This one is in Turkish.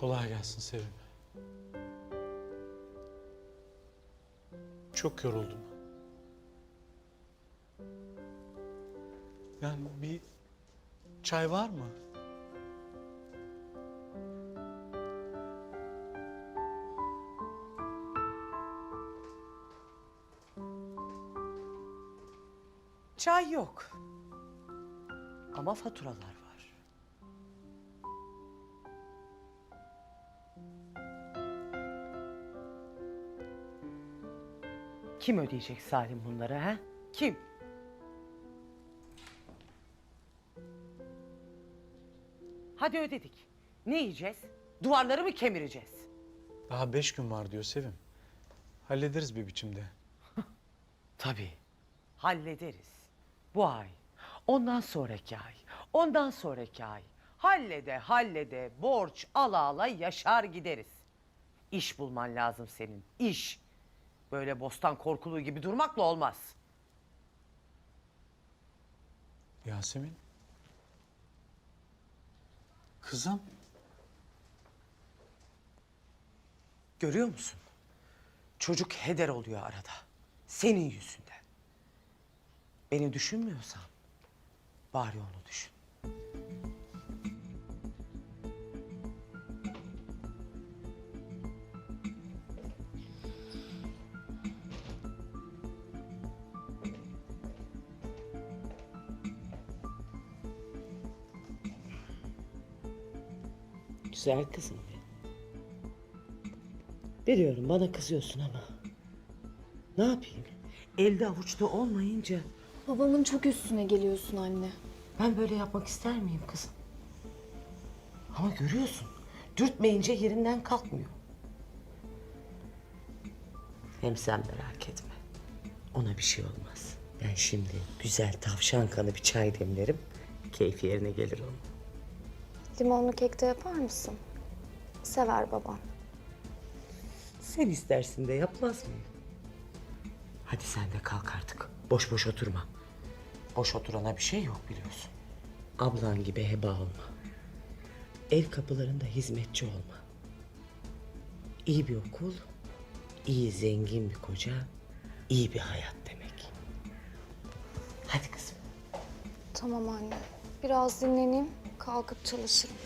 Kolay gelsin Sevim. Çok yoruldum. Yani bir çay var mı? Çay yok. Ama faturalar var. Kim ödeyecek Salim bunları ha? Kim? Hadi ödedik. Ne yiyeceğiz? Duvarları mı kemireceğiz? Daha beş gün var diyor Sevim. Hallederiz bir biçimde. Tabii. Hallederiz. Bu ay. Ondan sonraki ay. Ondan sonraki ay. Hallede hallede borç ala ala yaşar gideriz. İş bulman lazım senin. İş. Böyle bostan korkuluğu gibi durmakla olmaz. Yasemin. Kızım. Görüyor musun? Çocuk heder oluyor arada. Senin yüzünden. Beni düşünmüyorsan bari onu düşün. Güzel kızım benim. Biliyorum bana kızıyorsun ama ne yapayım? Elde avuçta olmayınca Babamın çok üstüne geliyorsun anne. ben böyle yapmak ister miyim kızım? Ama görüyorsun dürtmeyince yerinden kalkmıyor. Hem sen merak etme. Ona bir şey olmaz. Ben şimdi güzel tavşan kanı bir çay demlerim. Keyfi yerine gelir onun. Limonlu kek de yapar mısın? Sever babam. Sen istersin de yapmaz mıyım? Hadi sen de kalk artık. Boş boş oturma. Boş oturana bir şey yok biliyorsun. Ablan gibi heba olma. Ev kapılarında hizmetçi olma. İyi bir okul, iyi zengin bir koca, iyi bir hayat demek. Hadi kızım. Tamam anne. Biraz dinleneyim, kalkıp çalışırım.